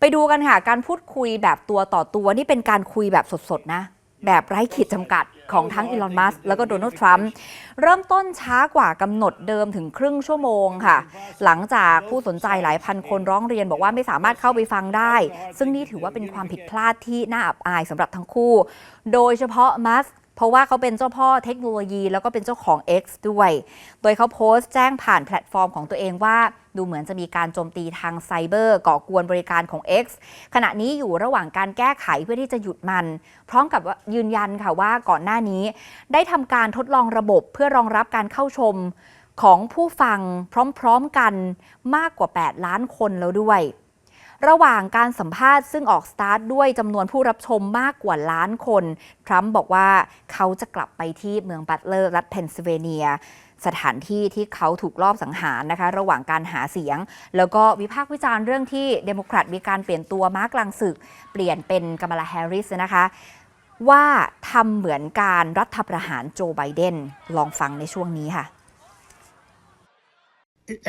ไปดูกันค่ะ การพูดคุยแบบตัวต่อตัวนี่เป็นการคุยแบบสดๆ นะ แบบไร้ขีดจำกัดของทั้งอีลอน มัสแล้วก็โดนัลด์ ทรัมป์ เริ่มต้นช้ากว่ากำหนดเดิมถึงครึ่งชั่วโมงค่ะ หลังจากผู้สนใจหลายพันคนร้องเรียนบอกว่าไม่สามารถเข้าไปฟังได้ ซึ่งนี่ถือว่าเป็นความผิดพลาดที่น่าอับอายสำหรับทั้งคู่ โดยเฉพาะ มัส เพราะว่าเขาเป็นเจ้าพ่อเทคโนโลยี แล้วก็เป็นเจ้าของ X ด้วย โดยเขาโพสต์แจ้งผ่านแพลตฟอร์มของตัวเองว่าดูเหมือนจะมีการโจมตีทางไซเบอร์ก่อกวนบริการของ X ขณะนี้อยู่ระหว่างการแก้ไขเพื่อที่จะหยุดมัน พร้อมกับยืนยันค่ะว่าก่อนหน้านี้ ได้ทำการทดลองระบบเพื่อรองรับการเข้าชมของผู้ฟังพร้อมๆกันมากกว่า 8 ล้านคนแล้วด้วย ระหว่างการสัมภาษณ์ซึ่งออกสตาร์ทด้วยจำนวนผู้รับชมมากกว่าล้านคน ทรัมป์บอกว่าเขาจะกลับไปที่เมืองบัตเลอร์รัฐเพนซิลเวเนียสถานที่ที่เขาถูกลอบสังหารนะคะ ระหว่างการหาเสียง แล้วก็วิพากษ์วิจารณ์เรื่องที่เดโมแครตมีการเปลี่ยนตัวม้ากลางศึก เปลี่ยนเป็นกัมลาแฮร์ริสนะคะ ว่าทำเหมือนการรัฐประหารโจไบเดนลองฟังในช่วงนี้ค่ะ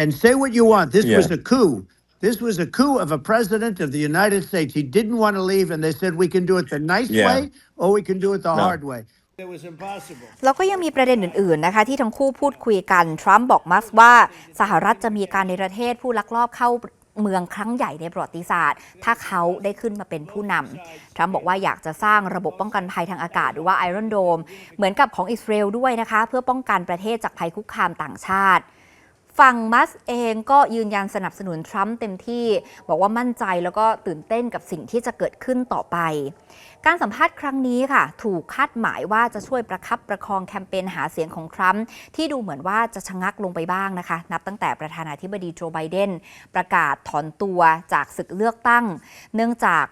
and say what you want. This Yeah. was a coup. This was a coup of a president of the United States. He didn't want to leave, and they said we can do it the nice Yeah. way or we can do it the No. hard way. It was impossible. แล้วก็ยังมีประเด็นอื่น ๆ นะคะ ที่ทั้งคู่พูดคุยกัน ทรัมป์บอกมัสว่า สหรัฐจะมีการในประเทศผู้ลักลอบเข้าเมืองครั้งใหญ่ในประวัติศาสตร์ ถ้าเขาได้ขึ้นมาเป็นผู้นำทรัมป์บอกว่าอยากจะสร้างระบบป้องกันภัยทางอากาศหรือว่าไอรอนโดมเหมือนกับของอิสราเอลด้วยนะคะ เพื่อป้องกันประเทศจากภัยคุกคามต่างชาติ ฝั่งมัสเองก็ยืนยันสนับสนุนทรัมป์เต็มที่ บอกว่ามั่นใจแล้วก็ตื่นเต้นกับสิ่งที่จะเกิดขึ้นต่อไป การสัมภาษณ์ครั้งนี้ค่ะ ถูกคาดหมายว่าจะช่วยประคับประคองแคมเปญหาเสียงของทรัมป์ที่ดูเหมือนว่าจะชะงักลงไปบ้างนะคะ นับตั้งแต่ประธานาธิบดีโจไบเดนประกาศถอนตัวจากศึกเลือกตั้ง เนื่องจาก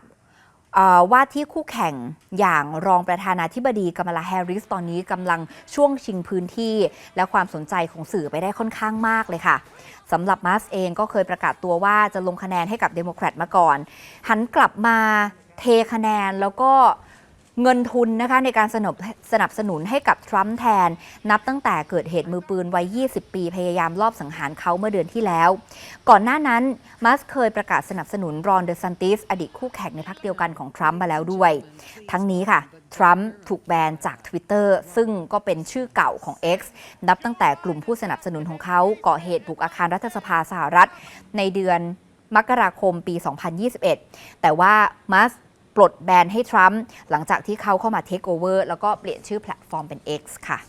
ว่าที่คู่แข่งอย่างรองประธานาธิบดีกัมลาแฮร์ริสตอนนี้กำลังช่วงชิงพื้นที่ และความสนใจของสื่อไปได้ค่อนข้างมากเลยค่ะสำหรับมัสเองก็เคยประกาศตัวว่าจะลงคะแนนให้กับเดโมแครตมาก่อน หันกลับมาเทคะแนนแล้วก็ เงินทุนนะคะในการสนับสนับสนุนให้กับทรัมป์แทน นับตั้งแต่เกิดเหตุมือปืนวัย 20 ปีพยายามลอบสังหารเขาเมื่อเดือนที่แล้ว ก่อนหน้านั้นมัสเคยประกาศสนับสนุนรอนเดซันติสอดีตคู่แข่งในพรรคเดียวกันของทรัมป์มาแล้วด้วย ทั้งนี้ค่ะทรัมป์ถูกแบนจาก Twitter ซึ่งก็เป็นชื่อเก่าของ X นับตั้งแต่กลุ่มผู้สนับสนุนของเขาก่อเหตุบุกอาคารรัฐสภาสหรัฐ ในเดือนมกราคมปี 2021 แต่ว่ามัส ปลดแบนให้ทรัมป์หลังจากที่เขาเข้ามาเทคโอเวอร์แล้วก็เปลี่ยนชื่อแพลตฟอร์มเป็น X ค่ะ